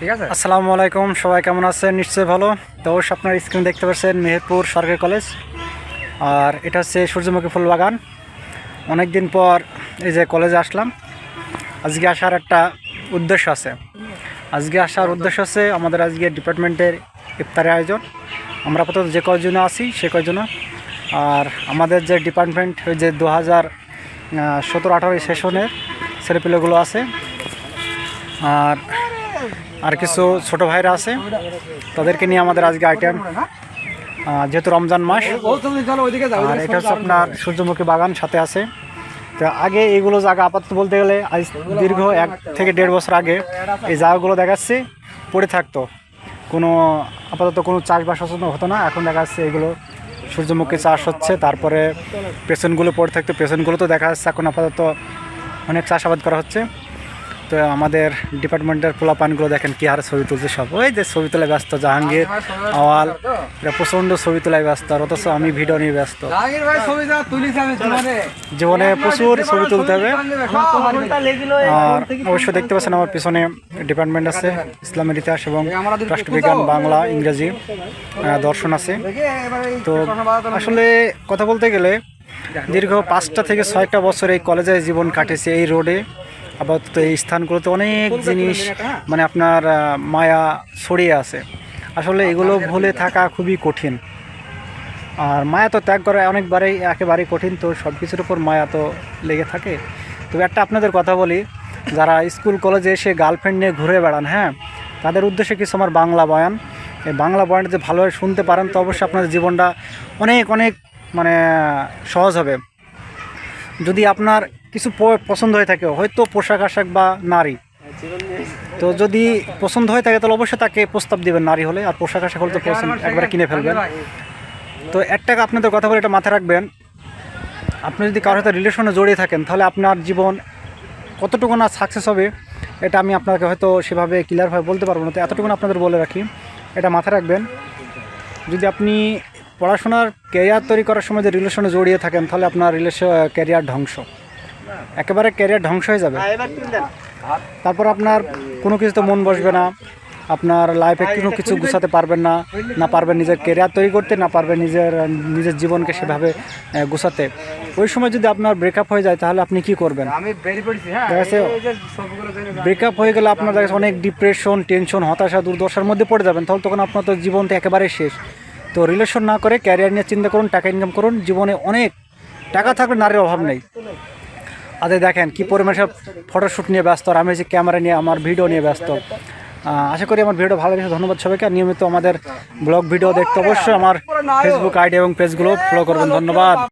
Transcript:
ঠিক আছে? আসসালামু আলাইকুম, সবাই কেমন আছেন? নিশ্চয়ই ভালো। তো অবশ্যই আপনার স্ক্রিন দেখতে পাচ্ছেন মেহেরপুর সরকারি কলেজ। আর এটা হচ্ছে সূর্যমুখী ফুল বাগান। অনেক দিন পর এই যে কলেজে আসলাম। আজকে আসার একটা উদ্দেশ্য আছে। আজকে আসার উদ্দেশ্য আছে আমাদের আজকে ডিপার্টমেন্টের ইফতারের আয়োজন। আমরা আপাতত যে কয়জন আছি, সে কয়জনে আর আমাদের যে ডিপার্টমেন্ট, ওই যে দু হাজার সতেরো আঠারো সেশনের ছেলেপিলেগুলো আছে। আর আর কিছু ছোট ভাইরা আছে, তাদেরকে নিয়ে আমাদের আজকে আইটেম যেহেতু রমজান মাস, আর এটা হচ্ছে আপনার সূর্যমুখী বাগান সাথে আছে। তো আগে এইগুলো জায়গা আপাতত বলতে গেলে আজ দীর্ঘ এক থেকে দেড় বছর আগে এই জায়গাগুলো দেখাচ্ছে, পড়ে থাকতো। কোনো আপাতত কোনো চাষবাস হতো না, এখন দেখা যাচ্ছে এগুলো সূর্যমুখী চাষ হচ্ছে, তারপরে পেছনগুলো পড়ে থাকতো, পেছনগুলো তো দেখা যাচ্ছে এখন আপাতত অনেক চাষাবাদ করা হচ্ছে। তো আমাদের ডিপার্টমেন্টের পোলা পানগুলো দেখেন কি হারে ছবি তুলছে সব। ওই যে ছবি তোলায় ব্যস্ত জাহাঙ্গীর আওয়াল এরা প্রচণ্ড ছবি তোলায় ব্যস্ত আর অথচ আমি ভিডিও নিয়ে ব্যস্ত। জীবনে। প্রচুর ছবি তুলতে হবে। আর অবশ্যই দেখতে পাচ্ছেন আমার পিছনে ডিপার্টমেন্ট আছে ইসলামের ইতিহাস এবং রাষ্ট্রবিজ্ঞান বাংলা ইংরেজি দর্শন আছে। তো। আসলে কথা বলতে গেলে দীর্ঘ পাঁচটা থেকে ছয়টা বছর এই কলেজে জীবন কাটেছে এই রোডে। আপাতত এই স্থানগুলোতে অনেক জিনিস মানে আপনার মায়া ছড়িয়ে আছে। আসলে এগুলো ভুলে থাকা খুবই কঠিন। আর মায়া তো ত্যাগ করা অনেকবারেই একেবারেই কঠিন তো সব কিছুর উপর মায়া তো লেগে থাকে। তবে একটা আপনাদের কথা বলি যারা স্কুল কলেজে এসে গার্লফ্রেন্ড নিয়ে ঘুরে বেড়ান হ্যাঁ তাদের উদ্দেশ্যে কিছু আমার বাংলা বয়ান। এই বাংলা বয়ান যদি ভালোভাবে শুনতে পারেন তো অবশ্যই আপনাদের জীবনটা অনেক অনেক মানে সহজ হবে। যদি আপনার কিছু পছন্দ হয়ে থাকে, হয়তো পোশাক আশাক বা নারী। তো যদি পছন্দ হয়ে থাকে, তাহলে অবশ্যই তাকে প্রস্তাব দেবেন নারী হলে, আর পোশাক আশাক হলে তো পছন্দ, একবারে কিনে ফেলবেন। তো একটা আপনাদের কথা বলে এটা মাথায় রাখবেন, আপনি যদি কারোর সাথে রিলেশনে জড়িয়ে থাকেন, তাহলে আপনার জীবন কতটুকু না সাকসেস হবে, এটা আমি আপনাকে হয়তো সেভাবে ক্লিয়ারভাবে বলতে পারব না, তো এতটুকু আপনাদের বলে রাখি, এটা মাথায় রাখবেন। যদি আপনি পড়াশোনার ক্যারিয়ার তৈরি করার সময় যে রিলেশনে জড়িয়ে থাকেন, তাহলে আপনার রিলেশন ক্যারিয়ার ধ্বংস। একেবারে ক্যারিয়ার ধ্বংস হয়ে যাবে। তারপর আপনার কোনো কিছুতে মন বসবে না। আপনার লাইফে কোনো কিছু গুছাতে পারবেন না না পারবেন নিজের কেরিয়ার তৈরি করতে না পারবেন নিজের নিজের জীবনকে সেভাবে গুছাতে। ওই সময় যদি আপনার ব্রেকআপ হয়ে যায় তাহলে আপনি কি করবেন? আমি বেরি পড়ছি হ্যাঁ ব্রেকআপ হয়ে গেলে আপনার দেখা অনেক ডিপ্রেশন টেনশন হতাশা দুর্দশার মধ্যে পড়ে যাবেন। তাহলে তখন আপনার তো জীবন তো একেবারে শেষ। তো রিলেশন না করে ক্যারিয়ার নিয়ে চিন্তা করুন টাকা ইনকাম করুন। জীবনে অনেক টাকা থাকলে নারীর অভাব নেই। আদে দেখেন কি পরিমাণে সব ফটোশ্যুট নিয়ে ব্যস্ত, আর আমি যে ক্যামেরা নিয়ে, আমার ভিডিও নিয়ে ব্যস্ত। আশা করি আমার ভিডিও ভালো লেগেছে, ধন্যবাদ সবাইকে। নিয়মিত আমাদের ব্লগ ভিডিও দেখতে অবশ্যই আমার ফেসবুক আইডি এবং পেজগুলো ফলো করবেন। ধন্যবাদ।